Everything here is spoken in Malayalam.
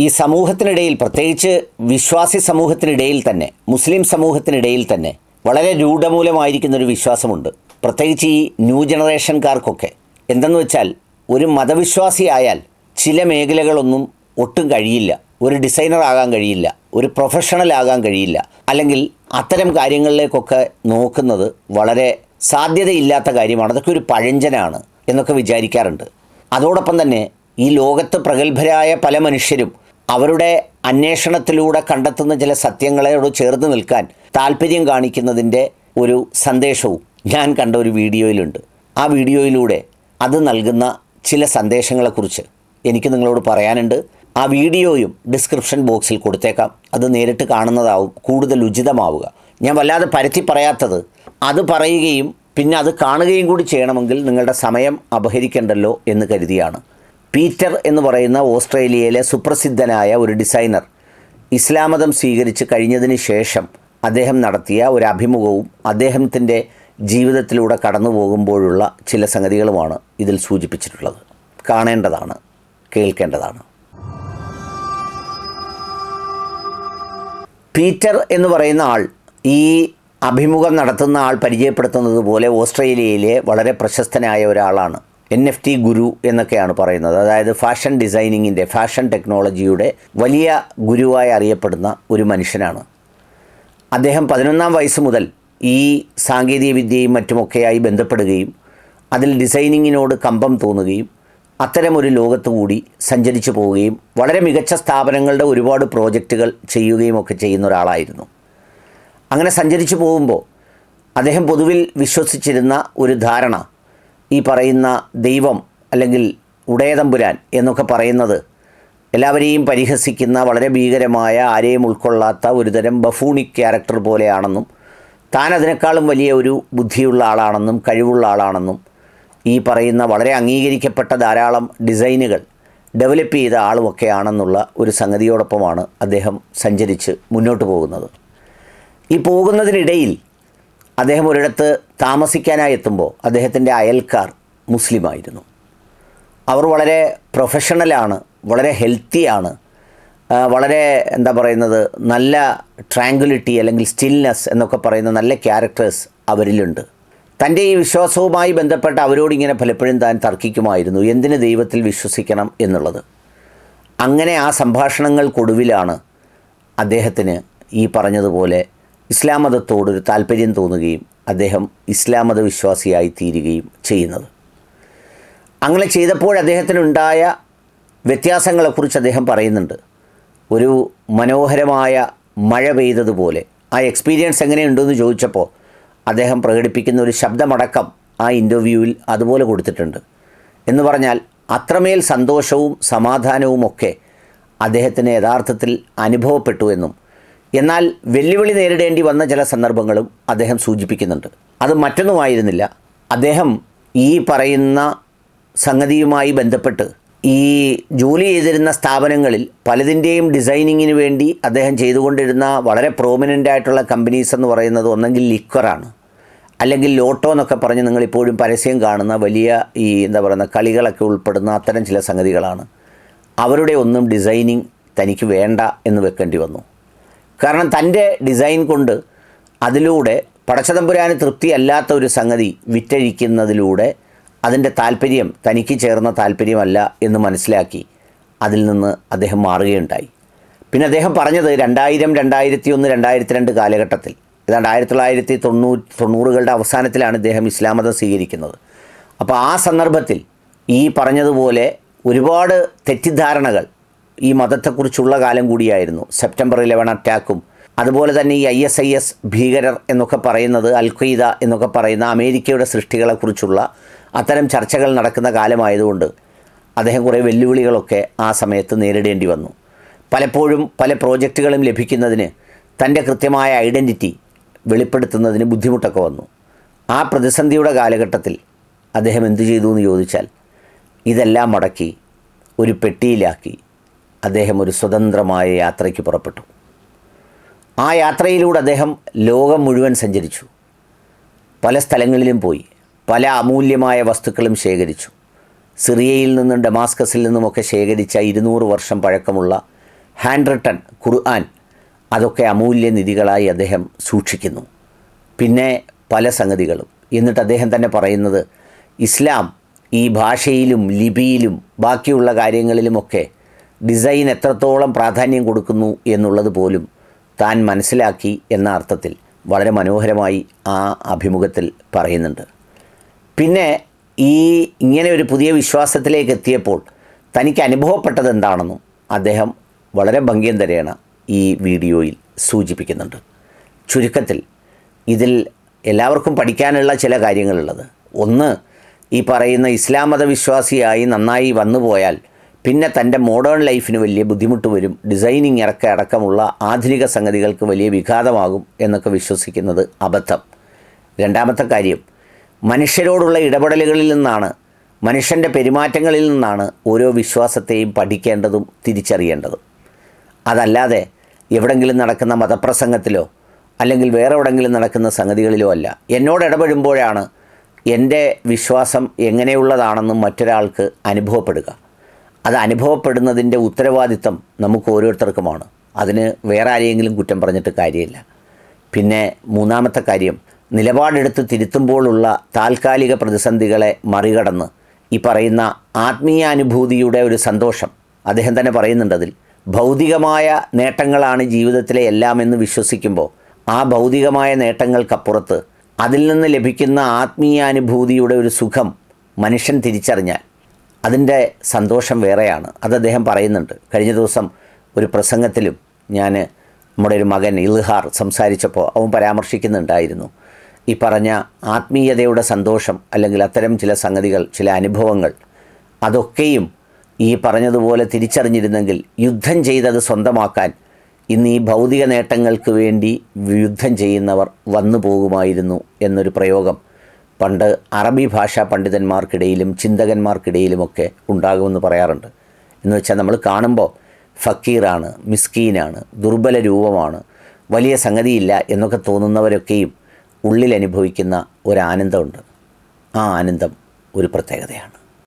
ഈ സമൂഹത്തിനിടയിൽ പ്രത്യേകിച്ച് വിശ്വാസി സമൂഹത്തിനിടയിൽ തന്നെ മുസ്ലിം സമൂഹത്തിനിടയിൽ തന്നെ വളരെ രൂഢമൂലമായിരിക്കുന്ന ഒരു വിശ്വാസമുണ്ട്. പ്രത്യേകിച്ച് ഈ ന്യൂ ജനറേഷൻകാർക്കൊക്കെ. എന്തെന്ന് വെച്ചാൽ ഒരു മതവിശ്വാസിയായാൽ ചില മേഖലകളൊന്നും ഒട്ടും കഴിയില്ല. ഒരു ഡിസൈനർ ആകാൻ കഴിയില്ല. ഒരു പ്രൊഫഷണൽ ആകാൻ കഴിയില്ല. അല്ലെങ്കിൽ അത്തരം കാര്യങ്ങളിലേക്കൊക്കെ നോക്കുന്നത് വളരെ സാധ്യതയില്ലാത്ത കാര്യമാണ്. അതൊക്കെ ഒരു പഴഞ്ചനാണ് എന്നൊക്കെ വിചാരിക്കാറുണ്ട്. അതോടൊപ്പം തന്നെ ഈ ലോകത്ത് പ്രഗത്ഭരായ പല മനുഷ്യരും അവരുടെ അന്വേഷണത്തിലൂടെ കണ്ടെത്തുന്ന ചില സത്യങ്ങളോട് ചേർന്ന് നിൽക്കാൻ താല്പര്യം കാണിക്കുന്നതിന്റെ ഒരു സന്ദേശവും ഞാൻ കണ്ട ഒരു വീഡിയോയിലുണ്ട്. ആ വീഡിയോയിലൂടെ അത് നൽകുന്ന ചില സന്ദേശങ്ങളെക്കുറിച്ച് എനിക്ക് നിങ്ങളോട് പറയാനുണ്ട്. ആ വീഡിയോയും ഡിസ്ക്രിപ്ഷൻ ബോക്സിൽ കൊടുത്തേക്കാം. അത് നേരിട്ട് കാണുന്നതാവും കൂടുതൽ ഉചിതമാവുക. ഞാൻ വല്ലാതെ പരത്തി പറയാത്തത് അത് പറയുകയും പിന്നെ അത് കാണുകയും കൂടി ചെയ്യണമെങ്കിൽ നിങ്ങളുടെ സമയം അപഹരിക്കണ്ടല്ലോ എന്ന് കരുതിയാണ്. പീറ്റർ എന്ന് പറയുന്ന ഓസ്ട്രേലിയയിലെ സുപ്രസിദ്ധനായ ഒരു ഡിസൈനർ. ഇസ്ലാമതം സ്വീകരിച്ച് കഴിഞ്ഞതിന് ശേഷം അദ്ദേഹം നടത്തിയ ഒരു അഭിമുഖവും അദ്ദേഹത്തിന്റെ ജീവിതത്തിലൂടെ കടന്നു പോകുമ്പോഴുള്ള ചില സംഗതികളുമാണ് ഇതിൽ സൂചിപ്പിച്ചിട്ടുള്ളത്. കാണേണ്ടതാണ് കേൾക്കേണ്ടതാണ്. പീറ്റർ എന്ന് പറയുന്ന ആൾ ഈ അഭിമുഖം നടത്തുന്ന ആൾ പരിചയപ്പെടുത്തുന്നത് പോലെ ഓസ്ട്രേലിയയിലെ വളരെ പ്രശസ്തനായ ഒരാളാണ്. എൻ എഫ് ടി ഗുരു എന്നൊക്കെയാണ് പറയുന്നത്. അതായത് ഫാഷൻ ഡിസൈനിങ്ങിന്റെ ഫാഷൻ ടെക്നോളജിയുടെ വലിയ ഗുരുവായി അറിയപ്പെടുന്ന ഒരു മനുഷ്യനാണ്. അദ്ദേഹം പതിനൊന്നാം വയസ്സ് മുതൽ ഈ സാങ്കേതിക വിദ്യയും മറ്റുമൊക്കെയായി ബന്ധപ്പെടുകയും അതിൽ ഡിസൈനിങ്ങിനോട് കമ്പം തോന്നുകയും അത്തരമൊരു ലോകത്ത് കൂടി സഞ്ചരിച്ചു പോവുകയും വളരെ മികച്ച സ്ഥാപനങ്ങളുടെ ഒരുപാട് പ്രോജക്റ്റുകൾ ചെയ്യുകയും ഒക്കെ ചെയ്യുന്ന ഒരാളായിരുന്നു. അങ്ങനെ സഞ്ചരിച്ചു പോകുമ്പോൾ അദ്ദേഹം പൊതുവിൽ വിശ്വസിച്ചിരുന്ന ഒരു ധാരണ ഈ പറയുന്ന ദൈവം അല്ലെങ്കിൽ ഉടയതമ്പുരാൻ എന്നൊക്കെ പറയുന്നത് എല്ലാവരെയും പരിഹസിക്കുന്ന വളരെ ഭീകരമായ ആരെയും ഉൾക്കൊള്ളാത്ത ഒരുതരം ബഫൂണിക് ക്യാരക്ടർ പോലെയാണെന്നും താൻ അതിനേക്കാളും വലിയ ഒരു ബുദ്ധിയുള്ള ആളാണെന്നും കഴിവുള്ള ആളാണെന്നും ഈ പറയുന്ന വളരെ അംഗീകരിക്കപ്പെട്ട ധാരാളം ഡിസൈനുകൾ ഡെവലപ്പ് ചെയ്ത ആളുമൊക്കെയാണെന്നുള്ള ഒരു സംഗതിയോടൊപ്പമാണ് അദ്ദേഹം സഞ്ചരിച്ച് മുന്നോട്ട് പോകുന്നത്. ഈ പോകുന്നതിനിടയിൽ അദ്ദേഹം ഒരിടത്ത് താമസിക്കാനായി എത്തുമ്പോൾ അദ്ദേഹത്തിന്റെ അയൽക്കാർ മുസ്ലിമായിരുന്നു. അവർ വളരെ പ്രൊഫഷണലാണ് വളരെ ഹെൽത്തിയാണ് വളരെ എന്താ പറയുന്നത് നല്ല ട്രാങ്കുലിറ്റി അല്ലെങ്കിൽ സ്റ്റിൽനെസ് എന്നൊക്കെ പറയുന്ന നല്ല ക്യാരക്ടേഴ്സ് അവരിലുണ്ട്. തന്റെ ഈ വിശ്വാസവുമായി ബന്ധപ്പെട്ട് അവരോട് ഇങ്ങനെ പലപ്പോഴും താൻ തർക്കിക്കുമായിരുന്നു എന്തിന് ദൈവത്തിൽ വിശ്വസിക്കണം എന്നുള്ളത്. അങ്ങനെ ആ സംഭാഷണങ്ങൾക്കൊടുവിലാണ് അദ്ദേഹത്തിന് ഈ പറഞ്ഞതുപോലെ ഇസ്ലാം മതത്തോടൊരു താല്പര്യം തോന്നുകയും അദ്ദേഹം ഇസ്ലാം മതവിശ്വാസിയായി തീരുകയും ചെയ്യുന്നത്. അങ്ങനെ ചെയ്തപ്പോൾ അദ്ദേഹത്തിനുണ്ടായ വ്യത്യാസങ്ങളെക്കുറിച്ച് അദ്ദേഹം പറയുന്നുണ്ട്. ഒരു മനോഹരമായ മഴ പെയ്തതുപോലെ ആ എക്സ്പീരിയൻസ് എങ്ങനെയുണ്ടെന്ന് ചോദിച്ചപ്പോൾ അദ്ദേഹം പ്രകടിപ്പിക്കുന്ന ഒരു ശബ്ദമടക്കം ആ ഇന്റർവ്യൂവിൽ അതുപോലെ കൊടുത്തിട്ടുണ്ട്. എന്ന് പറഞ്ഞാൽ അത്രമേൽ സന്തോഷവും സമാധാനവും ഒക്കെ അദ്ദേഹത്തിന് യഥാർത്ഥത്തിൽ അനുഭവപ്പെട്ടു എന്നും എന്നാൽ വെല്ലുവിളി നേരിടേണ്ടി വന്ന ചില സന്ദർഭങ്ങളും അദ്ദേഹം സൂചിപ്പിക്കുന്നുണ്ട്. അത് മറ്റൊന്നുമായിരുന്നില്ല. അദ്ദേഹം ഈ പറയുന്ന സംഗതിയുമായി ബന്ധപ്പെട്ട് ഈ ജോലി ചെയ്തിരുന്ന സ്ഥാപനങ്ങളിൽ പലതിന്റെയും ഡിസൈനിങ്ങിന് വേണ്ടി അദ്ദേഹം ചെയ്തുകൊണ്ടിരുന്ന വളരെ പ്രോമിനന്റ് ആയിട്ടുള്ള കമ്പനീസ് എന്ന് പറയുന്നത് ഒന്നെങ്കിൽ ലിക്വറാണ് അല്ലെങ്കിൽ ലോട്ടോ എന്നൊക്കെ പറഞ്ഞ് നിങ്ങളിപ്പോഴും പരസ്യം കാണുന്ന വലിയ ഈ എന്താ പറയുന്ന കളികളൊക്കെ ഉൾപ്പെടുന്ന അത്തരം ചില സംഗതികളാണ്. അവരുടെ ഒന്നും ഡിസൈനിങ് തനിക്ക് വേണ്ട എന്ന് വെക്കേണ്ടി വന്നു. കാരണം തന്റെ ഡിസൈൻ കൊണ്ട് അതിലൂടെ പടച്ചതമ്പുരാന് തൃപ്തിയല്ലാത്ത ഒരു സംഗതി വിറ്റഴിക്കുന്നതിലൂടെ അതിന്റെ താല്പര്യം തനിക്ക് ചേർന്ന താല്പര്യമല്ല എന്ന് മനസ്സിലാക്കി അതിൽ നിന്ന് അദ്ദേഹം മാറുകയുണ്ടായി. പിന്നെ അദ്ദേഹം പറഞ്ഞത് രണ്ടായിരം രണ്ടായിരത്തി ഒന്ന് രണ്ടായിരത്തി രണ്ട് കാലഘട്ടത്തിൽ ഏതാണ്ട് ആയിരത്തി തൊള്ളായിരത്തി തൊണ്ണൂറ്റി തൊണ്ണൂറുകളുടെ അവസാനത്തിലാണ് ഇദ്ദേഹം ഇസ്ലാം മതം സ്വീകരിക്കുന്നത്. അപ്പോൾ ആ സന്ദർഭത്തിൽ ഈ പറഞ്ഞതുപോലെ ഒരുപാട് തെറ്റിദ്ധാരണകൾ ഈ മതത്തെക്കുറിച്ചുള്ള കാലം കൂടിയായിരുന്നു. സെപ്റ്റംബർ ഇലവൻ അറ്റാക്കും അതുപോലെ തന്നെ ഈ ഐ എസ് ഐ എസ് ഭീകരർ എന്നൊക്കെ പറയുന്നത് അൽ എന്നൊക്കെ പറയുന്ന അമേരിക്കയുടെ സൃഷ്ടികളെക്കുറിച്ചുള്ള അത്തരം ചർച്ചകൾ നടക്കുന്ന കാലമായതുകൊണ്ട് അദ്ദേഹം കുറേ വെല്ലുവിളികളൊക്കെ ആ സമയത്ത് നേരിടേണ്ടി വന്നു. പലപ്പോഴും പല പ്രോജക്റ്റുകളും ലഭിക്കുന്നതിന് തന്റെ കൃത്യമായ ഐഡന്റിറ്റി വെളിപ്പെടുത്തുന്നതിന് ബുദ്ധിമുട്ടൊക്കെ വന്നു. ആ പ്രതിസന്ധിയുടെ കാലഘട്ടത്തിൽ അദ്ദേഹം എന്തു ചെയ്തു എന്ന് ചോദിച്ചാൽ ഇതെല്ലാം മടക്കി ഒരു പെട്ടിയിലാക്കി അദ്ദേഹം ഒരു സ്വതന്ത്രമായ യാത്രയ്ക്ക് പുറപ്പെട്ടു. ആ യാത്രയിലൂടെ അദ്ദേഹം ലോകം മുഴുവൻ സഞ്ചരിച്ചു. പല സ്ഥലങ്ങളിലും പോയി. പല അമൂല്യമായ വസ്തുക്കളും ശേഖരിച്ചു. സിറിയയിൽ നിന്നും ഡമാസ്കസിൽ നിന്നുമൊക്കെ ശേഖരിച്ച ഇരുന്നൂറ് വർഷം പഴക്കമുള്ള ഹാൻഡ് റിട്ടൺ ഖുർആൻ അതൊക്കെ അമൂല്യ നിധികളായി അദ്ദേഹം സൂക്ഷിക്കുന്നു. പിന്നെ പല സംഗതികളും. എന്നിട്ട് അദ്ദേഹം തന്നെ പറയുന്നത് ഇസ്ലാം ഈ ഭാഷയിലും ലിപിയിലും ബാക്കിയുള്ള കാര്യങ്ങളിലുമൊക്കെ ഡിസൈൻ എത്രത്തോളം പ്രാധാന്യം കൊടുക്കുന്നു എന്നുള്ളത് പോലും താൻ മനസ്സിലാക്കി എന്ന അർത്ഥത്തിൽ വളരെ മനോഹരമായി ആ അഭിമുഖത്തിൽ പറയുന്നുണ്ട്. പിന്നെ ഈ ഇങ്ങനെ ഒരു പുതിയ വിശ്വാസത്തിലേക്ക് എത്തിയപ്പോൾ തനിക്ക് അനുഭവപ്പെട്ടത് എന്താണെന്നും അദ്ദേഹം വളരെ ഭംഗ്യന്തരേണ ഈ വീഡിയോയിൽ സൂചിപ്പിക്കുന്നുണ്ട്. ചുരുക്കത്തിൽ ഇതിൽ എല്ലാവർക്കും പഠിക്കാനുള്ള ചില കാര്യങ്ങളുള്ളത്. ഒന്ന് ഈ പറയുന്ന ഇസ്ലാം മതവിശ്വാസിയായി നന്നായി വന്നുപോയാൽ പിന്നെ തന്റെ മോഡേൺ ലൈഫിന് വലിയ ബുദ്ധിമുട്ട് വരും. ഡിസൈനിങ് ഇറക്ക അടക്കമുള്ള ആധുനിക സംഗതികൾക്ക് വലിയ വിഘാതമാകും എന്നൊക്കെ വിശ്വസിക്കുന്നത് അബദ്ധം. രണ്ടാമത്തെ കാര്യം മനുഷ്യരോടുള്ള ഇടപെടലുകളിൽ നിന്നാണ് മനുഷ്യന്റെ പെരുമാറ്റങ്ങളിൽ നിന്നാണ് ഓരോ വിശ്വാസത്തെയും പഠിക്കേണ്ടതും തിരിച്ചറിയേണ്ടതും. അതല്ലാതെ എവിടെങ്കിലും നടക്കുന്ന മതപ്രസംഗത്തിലോ അല്ലെങ്കിൽ വേറെ എവിടെങ്കിലും നടക്കുന്ന സംഗതികളിലോ അല്ല. എന്നോട് ഇടപെടുമ്പോഴാണ് എന്റെ വിശ്വാസം എങ്ങനെയുള്ളതാണെന്നും മറ്റൊരാൾക്ക് അനുഭവപ്പെടുക. അത് അനുഭവപ്പെടുന്നതിന്റെ ഉത്തരവാദിത്തം നമുക്ക് ഓരോരുത്തർക്കുമാണ്. അതിന് വേറെ ആരെയെങ്കിലും കുറ്റം പറഞ്ഞിട്ട് കാര്യമില്ല. പിന്നെ മൂന്നാമത്തെ കാര്യം നിലപാടെടുത്ത് തിരുത്തുമ്പോഴുള്ള താൽക്കാലിക പ്രതിസന്ധികളെ മറികടന്ന് ഈ പറയുന്ന ആത്മീയാനുഭൂതിയുടെ ഒരു സന്തോഷം അദ്ദേഹം തന്നെ പറയുന്നുണ്ട് അതിൽ. ഭൗതികമായ നേട്ടങ്ങളാണ് ജീവിതത്തിലെ എല്ലാം എന്ന് വിശ്വസിക്കുമ്പോൾ ആ ഭൗതികമായ നേട്ടങ്ങൾക്കപ്പുറത്ത് അതിൽ നിന്ന് ലഭിക്കുന്ന ആത്മീയാനുഭൂതിയുടെ ഒരു സുഖം മനുഷ്യൻ തിരിച്ചറിഞ്ഞാൽ അതിന്റെ സന്തോഷം വേറെയാണ്. അത് അദ്ദേഹം പറയുന്നുണ്ട്. കഴിഞ്ഞ ദിവസം ഒരു പ്രസംഗത്തിലും ഞാൻ നമ്മുടെ ഒരു മകൻ ഇൽഹാർ സംസാരിച്ചപ്പോൾ അവൻ പരാമർശിക്കുന്നുണ്ടായിരുന്നു. ഈ പറഞ്ഞ ആത്മീയതയുടെ സന്തോഷം അല്ലെങ്കിൽ അത്തരം ചില സംഗതികൾ ചില അനുഭവങ്ങൾ അതൊക്കെയും ഈ പറഞ്ഞതുപോലെ തിരിച്ചറിഞ്ഞിരുന്നെങ്കിൽ യുദ്ധം ചെയ്തത് സ്വന്തമാക്കാൻ ഇന്ന് ഈ ഭൗതിക നേട്ടങ്ങൾക്ക് വേണ്ടി യുദ്ധം ചെയ്യുന്നവർ വന്നു പോകുമായിരുന്നു എന്നൊരു പ്രയോഗം പണ്ട് അറബി ഭാഷാ പണ്ഡിതന്മാർക്കിടയിലും ചിന്തകന്മാർക്കിടയിലുമൊക്കെ ഉണ്ടാകുമെന്ന് പറയാറുണ്ട്. എന്ന് വെച്ചാൽ നമ്മൾ കാണുമ്പോൾ ഫക്കീറാണ് മിസ്കീനാണ് ദുർബല രൂപമാണ് വലിയ സംഗതിയില്ല എന്നൊക്കെ തോന്നുന്നവരൊക്കെയും ഉള്ളിൽ അനുഭവിക്കുന്ന ഒരാനന്ദമുണ്ട്. ആ ആനന്ദം ഒരു പ്രത്യേകതയാണ്.